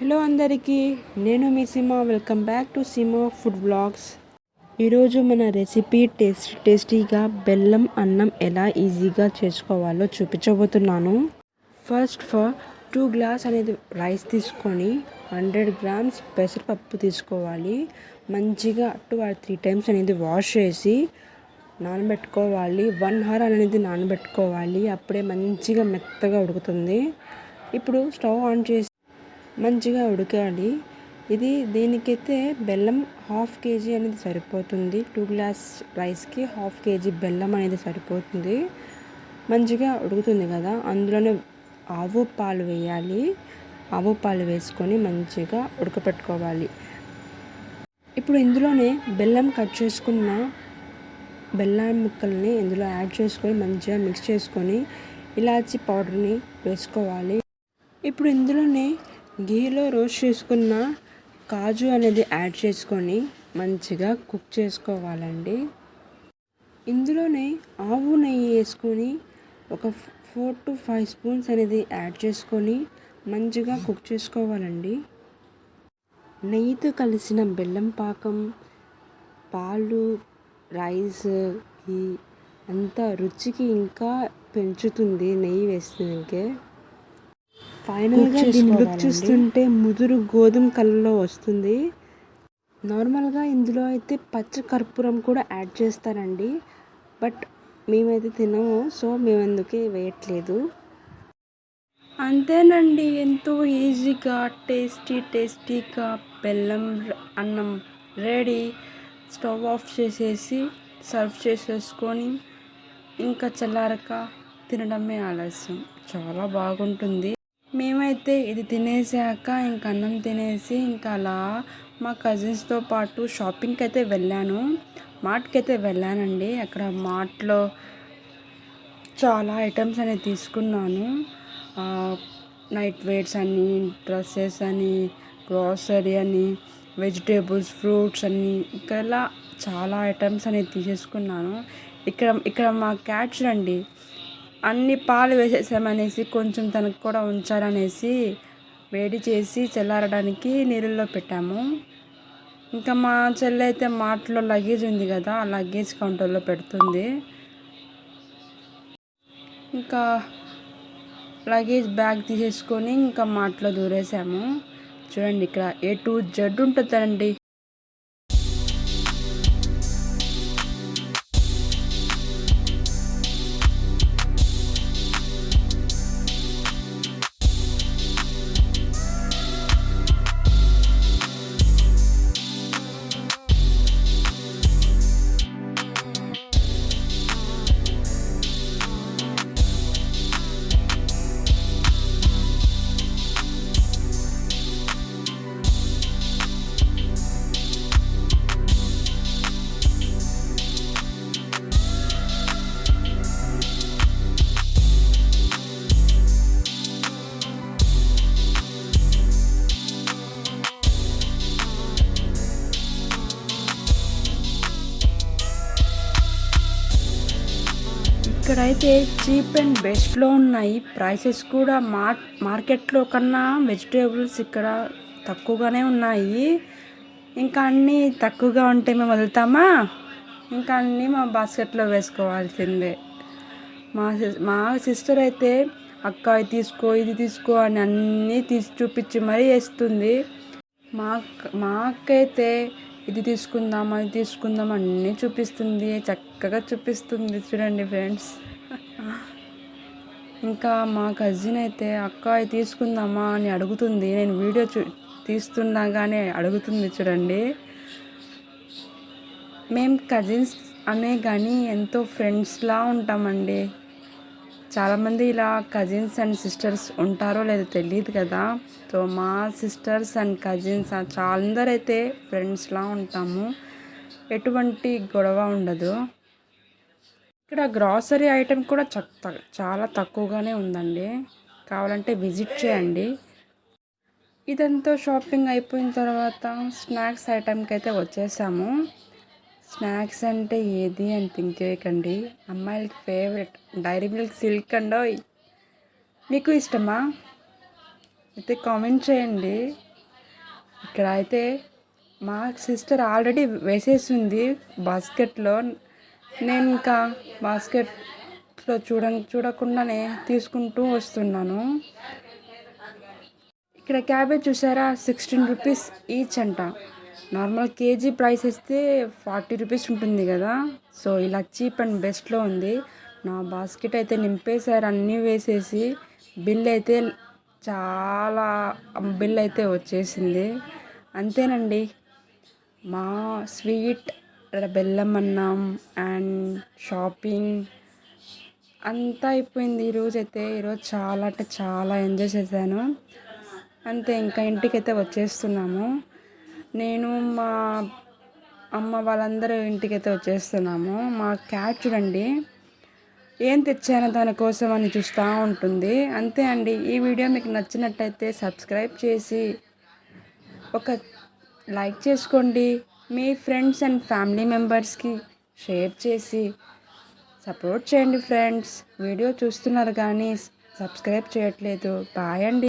Hello అందరికీ నేను మీ Sima. Welcome back to Sima food blogs. ఈరోజు మన రెసిపీ టేస్ట్ టేస్టీగా బెల్లం అన్నం ఎలా ఈజీగా చేసుకోవాలో చూపించబోతున్నాను. ఫస్ట్ ఫర్ టూ గ్లాస్ అనేది రైస్ తీసుకొని హండ్రెడ్ గ్రామ్స్ పెసరపప్పు తీసుకోవాలి. మంచిగా టూ ఆర్ త్రీ టైమ్స్ అనేది వాష్ చేసి నానబెట్టుకోవాలి. వన్ అవర్ అనేది నానబెట్టుకోవాలి. అప్పుడే మంచిగా మెత్తగా ఉడుకుతుంది. ఇప్పుడు స్టవ్ ఆన్ చేసి మంచిగా ఉడకాలి. ఇది దీనికైతే బెల్లం హాఫ్ కేజీ అనేది సరిపోతుంది. టూ గ్లాస్ రైస్కి హాఫ్ కేజీ బెల్లం అనేది సరిపోతుంది. మంచిగా ఉడుకుతుంది కదా. అందులోనే ఆవు పాలు వేయాలి. ఆవు పాలు వేసుకొని మంచిగా ఉడకపెట్టుకోవాలి. ఇప్పుడు ఇందులోనే బెల్లం కట్ చేసుకున్న బెల్లం ముక్కల్ని ఇందులో యాడ్ చేసుకొని మంచిగా మిక్స్ చేసుకొని ఇలాచి పౌడర్ని వేసుకోవాలి. ఇప్పుడు ఇందులోనే గీలో రోస్ట్ చేసుకున్న కాజు అనేది యాడ్ చేసుకొని మంచిగా కుక్ చేసుకోవాలండి. ఇందులోనే ఆవు నెయ్యి వేసుకొని ఒక ఫోర్ టు ఫైవ్ స్పూన్స్ అనేది యాడ్ చేసుకొని మంచిగా కుక్ చేసుకోవాలండి. నెయ్యితో కలిసిన బెల్లం పాకం పాలు రైస్ ఘీ అంతా రుచికి ఇంకా పెంచుతుంది నెయ్యి వేస్తే ఫైనల్గా దీన్ని లుక్ చూస్తుంటే ముదురు గోధుమ కలర్లో వస్తుంది. నార్మల్గా ఇందులో అయితే పచ్చ కర్పూరం కూడా యాడ్ చేస్తారండి. బట్ మేమైతే తినము సో మేము అందుకే వేయట్లేదు. అంతేనండి ఎంతో ఈజీగా టేస్టీ టేస్టీగా బెల్లం అన్నం రెడీ స్టవ్ ఆఫ్ చేసేసి సర్వ్ చేసేసుకొని ఇంకా చల్లారక తినడమే ఆలస్యం. చాలా బాగుంటుంది. మేమైతే ఇది తినేసాక ఇంక అన్నం తినేసి ఇంకా అలా మా కజిన్స్తో పాటు షాపింగ్కి అయితే వెళ్ళాను. మార్ట్కి అయితే వెళ్ళానండి. అక్కడ మార్ట్లో చాలా ఐటమ్స్ అనేవి తీసుకున్నాను. నైట్ వేర్స్ అని డ్రెస్సెస్ అని గ్రాసరీ అని వెజిటేబుల్స్ ఫ్రూట్స్ అని ఇక్కడ చాలా ఐటమ్స్ అనేవి తీసేసుకున్నాను. ఇక్కడ ఇక్కడ మా క్యాట్ చూడండి అన్ని పాలు వేసేసామనేసి కొంచెం తనకు కూడా ఉంచాలనేసి వేడి చేసి చల్లారడానికి నీళ్ళల్లో పెట్టాము. ఇంకా మా చెల్లి అయితే మాటలో లగేజ్ ఉంది కదా ఆ లగేజ్ కౌంటర్లో పెడుతుంది. ఇంకా లగేజ్ బ్యాగ్ తీసేసుకొని ఇంకా మాటలో దూరేసాము. చూడండి ఇక్కడ ఏ టూ జడ్ ఉంటుందండి. ఇక్కడైతే చీప్ అండ్ బెస్ట్లో ఉన్నాయి. ప్రైసెస్ కూడా మార్ మార్కెట్లో కన్నా వెజిటేబుల్స్ ఇక్కడ తక్కువగానే ఉన్నాయి. ఇంకా అన్నీ తక్కువగా ఉంటే మేము వెళ్తామా? ఇంకా అన్నీ మా బాస్కెట్లో వేసుకోవాల్సిందే. మా మా సిస్టర్ అయితే అక్క ఇది తీసుకో ఇది తీసుకో అని అన్నీ తీసి చూపించి మరీ వేస్తుంది. మా మాకైతే ఇది తీసుకుందాం అది తీసుకుందాం అన్నీ చూపిస్తుంది చక్కగా చూపిస్తుంది చూడండి ఫ్రెండ్స్. ఇంకా మా కజిన్ అయితే అక్క తీసుకుందామా? అని అడుగుతుంది. నేను వీడియో చూ తీస్తుండగానే అడుగుతుంది చూడండి. మేము కజిన్స్ అనే కానీ ఎంతో ఫ్రెండ్స్లా ఉంటామండి. చాలామంది ఇలా కజిన్స్ అండ్ సిస్టర్స్ ఉంటారో లేదో తెలియదు కదా. సో మా సిస్టర్స్ అండ్ కజిన్స్ చాలందరైతే ఫ్రెండ్స్లా ఉంటాము. ఎటువంటి గొడవ ఉండదు. ఇక్కడ గ్రాసరీ ఐటెం కూడా చాలా తక్కువగానే ఉందండి. కావాలంటే విజిట్ చేయండి. ఇదంతా షాపింగ్ అయిపోయిన తర్వాత స్నాక్స్ ఐటెంకి అయితే వచ్చేసాము. స్నాక్స్ అంటే ఏది అని థింక్ చేయకండి. అమ్మాయిలకి ఫేవరెట్. డైరీ మిల్క్ సిల్క్ అండోయ్ మీకు ఇష్టమా? అయితే కామెంట్ చేయండి. ఇక్కడ అయితే మా సిస్టర్ ఆల్రెడీ వేసేసింది బాస్కెట్లో. నేను ఇంకా బాస్కెట్లో చూడ చూడకుండానే తీసుకుంటూ వస్తున్నాను. ఇక్కడ క్యాబేజ్ చూసారా? సిక్స్టీన్ రూపీస్ ఈచ్ అంట. నార్మల్ కేజీ ప్రైస్ ఇస్తే ఫార్టీ రూపీస్ ఉంటుంది కదా. సో ఇలా చీప్ అండ్ బెస్ట్లో ఉంది. నా బాస్కెట్ అయితే నింపేశారు అన్నీ వేసేసి బిల్ అయితే చాలా బిల్ అయితే వచ్చేసింది. అంతేనండి. మా స్వీట్ బెల్లం అన్నం అండ్ షాపింగ్ అంతా అయిపోయింది ఈరోజు అయితే. ఈరోజు చాలా అంటే చాలా ఎంజాయ్ చేశాను. అంతే ఇంకా ఇంటికైతే వచ్చేస్తున్నాము. నేను మా అమ్మ వాళ్ళందరూ ఇంటికైతే వచ్చేస్తున్నాము. మా క్యాట్ చూడండి. ఏం తెచ్చానో దానికోసం అని చూస్తూ ఉంటుంది. అంతే అండి. ఈ వీడియో మీకు నచ్చినట్టయితే సబ్స్క్రైబ్ చేసి ఒక లైక్ చేసుకోండి. మీ ఫ్రెండ్స్ అండ్ ఫ్యామిలీ మెంబర్స్కి షేర్ చేసి సపోర్ట్ చేయండి ఫ్రెండ్స్ వీడియో చూస్తున్నారు కానీ సబ్స్క్రైబ్ చేయట్లేదు. బాయ్ అండి.